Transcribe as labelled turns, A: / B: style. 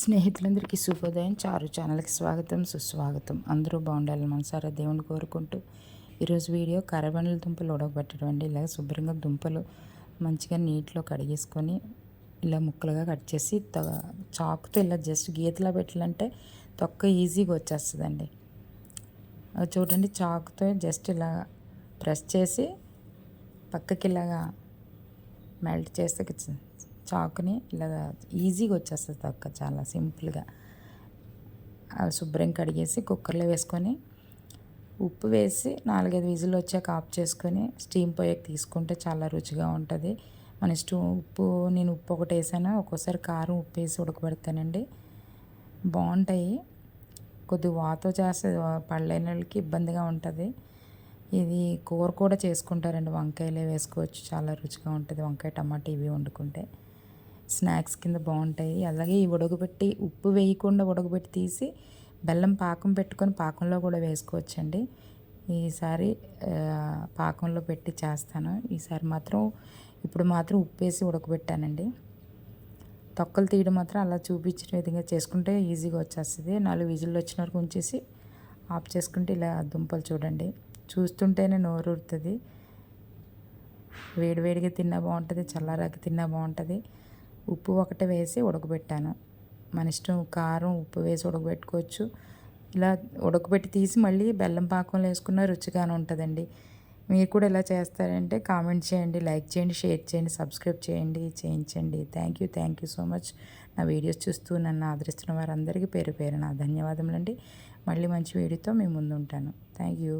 A: స్నేహితులందరికీ శుభోదయం. చారు ఛానల్కి స్వాగతం సుస్వాగతం. అందరూ బాగుండాలి మనసారా దేవుని కోరుకుంటూ ఈరోజు వీడియో కరబండ్ల దుంపలు ఉడకబెట్టడం అండి. ఇలా శుభ్రంగా దుంపలు మంచిగా నీటిలో కడిగేసుకొని ఇలా ముక్కలుగా కట్ చేసి చాకుతో ఇలా జస్ట్ గీతలా పెట్టాలంటే తొక్క ఈజీగా వచ్చేస్తుందండి. అది చూడండి చాకుతో జస్ట్ ఇలా ప్రెస్ చేసి పక్కకి ఇలాగా మెల్ట్ చేస్తే చాకుని ఇలా ఈజీగా వచ్చేస్తుంది తొక్క చాలా సింపుల్గా. శుభ్రం కడిగేసి కుక్కర్లో వేసుకొని ఉప్పు వేసి నాలుగైదు విజులు వచ్చాక ఆఫ్ చేసుకొని స్టీమ్ పోయాక తీసుకుంటే చాలా రుచిగా ఉంటుంది. మన ఇష్టం ఉప్పు నేను ఉప్పు ఒకటి వేసాను ఒక్కోసారి కారం ఉప్పు వేసి ఉడకబెడతానండి. బాగుంటాయి. కొద్ది వాతో చేస్తే పళ్ళైన వాళ్ళకి ఇబ్బందిగా ఉంటుంది. ఇది కూర కూడా చేసుకుంటారండి. వంకాయలే వేసుకోవచ్చు. చాలా రుచిగా ఉంటుంది. వంకాయ టమాటా ఇవి వండుకుంటే. స్నాక్స్ కింద బాగుంటాయి అలాగే ఈ ఉడకబెట్టి ఉప్పు వేయకుండా ఉడకబెట్టి తీసి బెల్లం పాకం పెట్టుకొని పాకంలో కూడా వేసుకోవచ్చండి. ఈసారి పాకంలో పెట్టి చేస్తాను. ఈసారి మాత్రం ఇప్పుడు మాత్రం ఉప్పు వేసి ఉడకబెట్టానండి తొక్కలు తీయడం మాత్రం అలా చూపించిన విధంగా చేసుకుంటే ఈజీగా వచ్చేస్తుంది. నాలుగు విజిల్లు వచ్చిన వరకు ఉంచేసి ఆఫ్ చేసుకుంటే ఇలా దుంపలు చూడండి. చూస్తుంటేనే నోరు వేడివేడిగా తిన్నా బాగుంటుంది చల్లారాకి తిన్నా బాగుంటుంది ఉప్పు ఒకటి వేసి ఉడకబెట్టాను. మన ఇష్టం కారం ఉప్పు వేసి ఉడకబెట్టుకోవచ్చు. ఇలా ఉడకబెట్టి తీసి మళ్ళీ బెల్లం పాకంలో వేసుకున్న రుచిగానే ఉంటుందండి. మీరు కూడా ఇలా చేస్తారంటే కామెంట్ చేయండి లైక్ చేయండి షేర్ చేయండి సబ్స్క్రైబ్ చేయండి చేయించండి. Thank you thank you so much. నా వీడియోస్ చూస్తూ నన్ను ఆదరిస్తున్న వారందరికీ పేరు పేరు నా ధన్యవాదములండి. మళ్ళీ మంచి వీడియోతో మేము ముందుంటాను. Thank you.